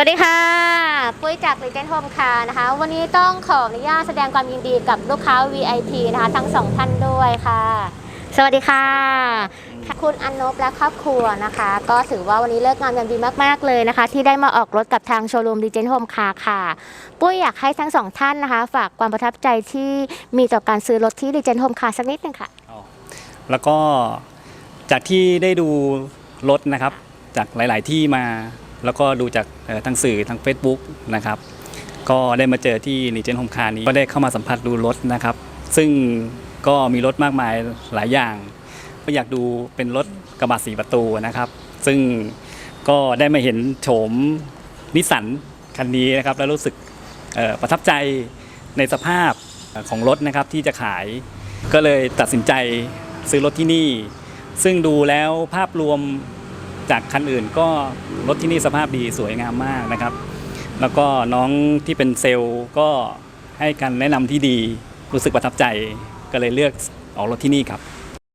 วัสดีค่ะ ปุ้ยจาก Legend Home Car นะคะ วันนี้ต้องขออนุญาตแสดงความยินดีกับลูกค้า VIP นะคะทั้งสองท่านด้วยค่ะ สวัสดีค่ะ คุณอนนบและครอบครัวนะคะ ก็ถือว่าวันนี้เลิกงามยามดีมาก ๆ เลยนะคะ ที่ได้มาออกรถกับทางโชว์รูม Legend Home Car ค่ะ ปุ้ยอยากให้ทั้งสองท่านนะคะ ฝากความประทับใจที่มีต่อการซื้อรถที่ Legend Home Car สักนิดนึงค่ะอ๋อแล้วก็จากที่ได้ดูรถนะครับ จากหลาย ๆ ที่มา แล้วก็ดูจากทางสื่อทาง Facebook นะครับก็ได้มาเจอที่นิเจนโฮมคานี้ก็ได้เข้ามาสัมผัสดูรถนะครับ ซึ่งก็มีรถมากมายหลายอย่าง ก็อยากดูเป็นรถกระบะสีประตูนะครับ ซึ่งก็ได้มาเห็นโฉมนิสสันคันนี้นะครับ แล้วรู้สึกประทับใจในสภาพของรถนะครับที่จะขาย ก็เลยตัดสินใจซื้อรถที่นี่ ซึ่งดูแล้วภาพรวม จากคันอื่นก็รถที่นี่สภาพดีสวยงามมากนะครับ แล้วก็น้องที่เป็นเซลล์ก็ให้การแนะนำที่ดีรู้สึกประทับใจก็เลยเลือกออกรถที่นี่ครับ